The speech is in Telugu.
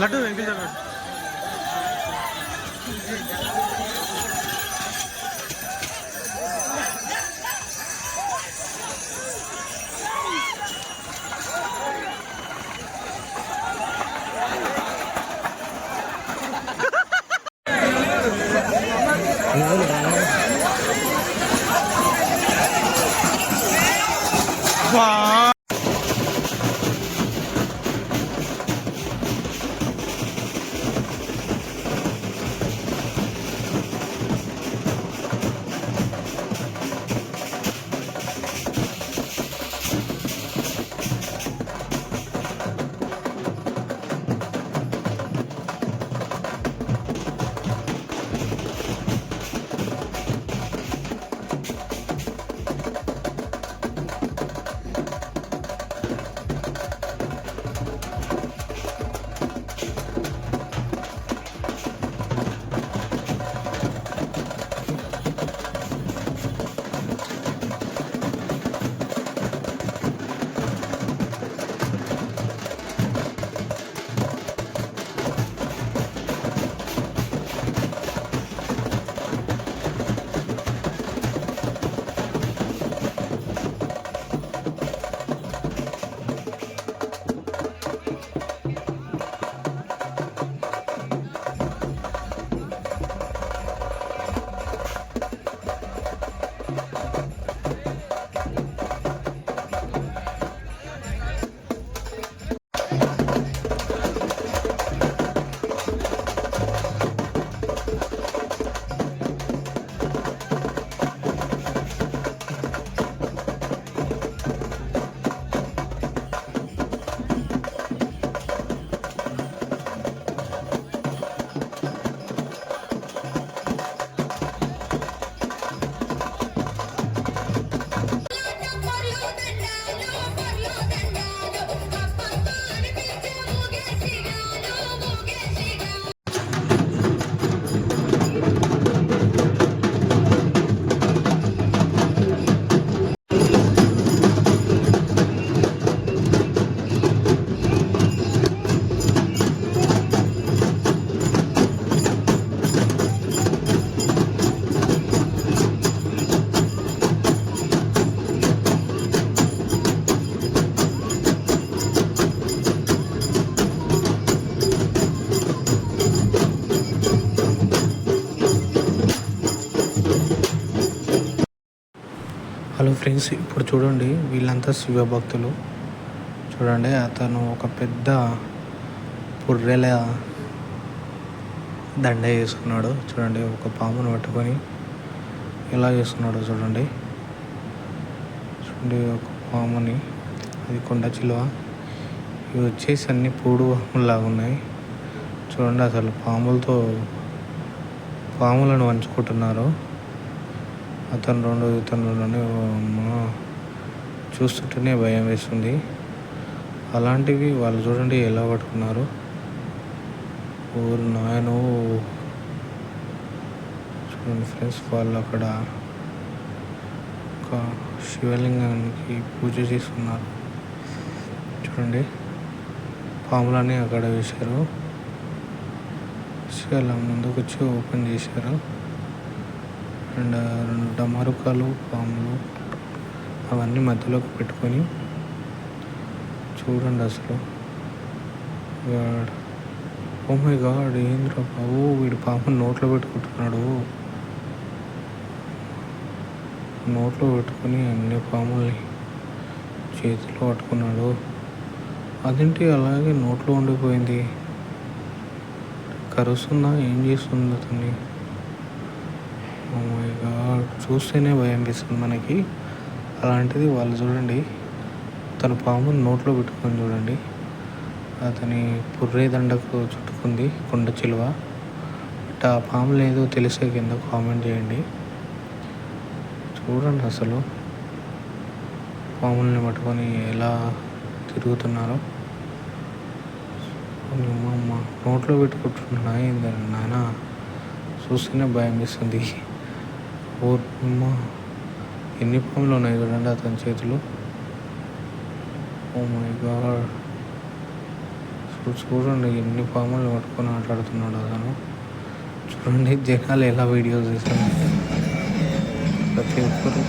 లడ్డు వెంకట 狂 హలో ఫ్రెండ్స్ ఇప్పుడు చూడండి వీళ్ళంతా శివభక్తులు. చూడండి అతను ఒక పెద్ద పుర్రెల దండ వేసుకున్నాడు. చూడండి ఒక పామును పట్టుకొని ఎలా చేస్తున్నాడో చూడండి. చూడండి ఒక పాముని అది కొండ చిలువ. ఇవి వచ్చేసి అన్ని పూడు లాగా ఉన్నాయి. చూడండి అసలు పాములతో పాములను వంచుకుంటున్నారు. అతను రెండు ఇతను రెండు చూస్తుంటేనే భయం వేస్తుంది. అలాంటివి వాళ్ళు చూడండి ఎలా పట్టుకున్నారు. ఊరు నాయను. చూడండి ఫ్రెండ్స్ వాళ్ళు అక్కడ ఒక శివలింగానికి పూజ చేస్తున్నారు. చూడండి పాములని అక్కడ వేశారు. అలా ముందుకు వచ్చి ఓపెన్ చేశారు. అండ్ రెండు డమరుకాలు పాములు అవన్నీ మధ్యలోకి పెట్టుకొని చూడండి అసలు. గాడ్. ఓ మై గాడ్ ఏంద్రా బాబు? వీడు పాము నోట్లో పెట్టుకుంటున్నాడు. నోట్లో పెట్టుకొని అన్ని పాముల్ని చేతిలో పట్టుకున్నాడు. అదేంటి అలాగే నోట్లో ఉండిపోయింది? కరుస్తుందా? ఏం చేస్తుంది అతన్ని? చూస్తేనే భయం వేస్తుంది మనకి. అలాంటిది వాళ్ళు చూడండి. తన పాముని నోట్లో పెట్టుకొని చూడండి. అతని పుర్రే దండకు చుట్టుకుంది కొండ చిలువ. బట్ ఆ పాము లేదో తెలిసే కింద కామెంట్ చేయండి. చూడండి అసలు పాముల్ని పట్టుకొని ఎలా తిరుగుతున్నారో. అమ్మ నోట్లో పెట్టుకుంటున్నా ఏందని నాన్న చూస్తేనే భయం వేస్తుంది. ఓ ఎన్ని పాములు ఉన్నాయి చూడండి అతని చేతిలో? ఓ మై గాడ్ చూడండి ఎన్ని పాములు పట్టుకొని ఆటాడుతున్నాడు అతను. చూడండి జనాలు ఎలా వీడియోస్ తీస్తున్నారు. ప్రతి ఒక్కరు